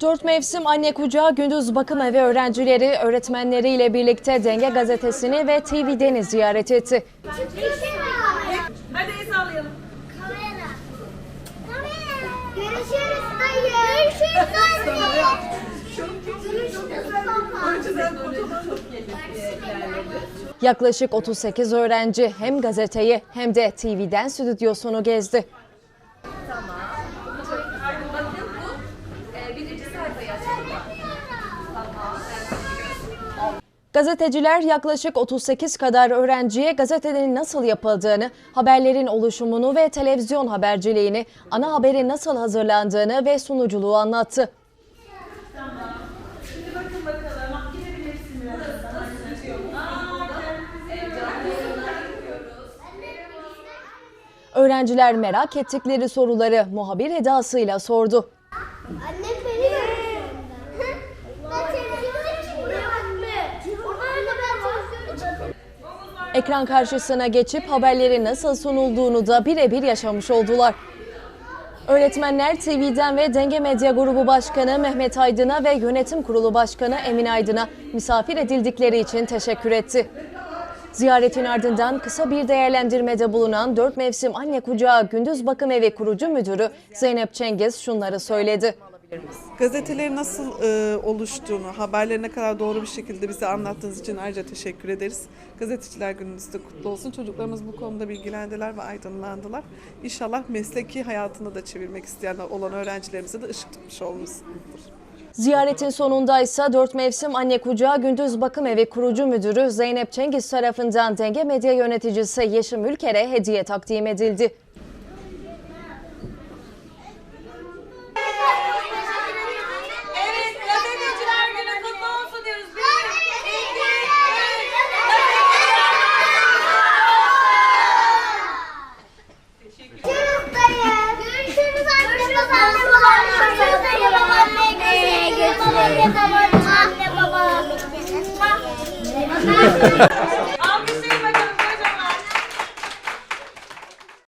Dört mevsim anne kucağı gündüz bakım evi öğrencileri öğretmenleriyle birlikte Denge Gazetesi'ni ve TV Deni ziyaret etti. Hadi el sallayalım. Kamera. Kamera. Görüşürüz dayı. Görüşürüz anne. Görüşürüz baba. Yaklaşık 38 öğrenci hem gazeteyi hem de TV'den stüdyosunu gezdi. Bakın bu e, birinci sayfayı açalım. Gazeteciler yaklaşık 38 kadar öğrenciye gazetenin nasıl yapıldığını, haberlerin oluşumunu ve televizyon haberciliğini, ana haberin nasıl hazırlandığını ve sunuculuğu anlattı. Şimdi bakın bakalım. Girebilirsiniz. Öğrenciler merak ettikleri soruları muhabir edasıyla sordu. Annem Ekran karşısına geçip haberleri nasıl sunulduğunu da birebir yaşamış oldular. Öğretmenler TV'den ve Denge Medya Grubu Başkanı Mehmet Aydın'a ve Yönetim Kurulu Başkanı Emin Aydın'a misafir edildikleri için teşekkür etti. Ziyaretin ardından kısa bir değerlendirmede bulunan dört mevsim anne kucağı gündüz bakım evi kurucu müdürü Zeynep Cengiz şunları söyledi. Gazetelerin nasıl e, oluştuğunu, haberleri ne kadar doğru bir şekilde bize anlattığınız için ayrıca teşekkür ederiz. Gazeteciler gününüz de kutlu olsun. Çocuklarımız bu konuda bilgilendiler ve aydınlandılar. İnşallah mesleki hayatını da çevirmek isteyen olan öğrencilerimize de ışık tutmuş olmuşuzdur. Ziyaretin sonunda ise dört mevsim anne kucağı gündüz bakım evi kurucu müdürü Zeynep Cengiz tarafından Denge Medya yöneticisi Yeşim Ülker'e hediye takdim edildi. Evet, gazeteciler günü kutlu olsun diyoruz. Bir, iki, Görüşürüz dayı. Görüşürüz anne baba. Görüşürüz dayı babaanne. Görüşürüz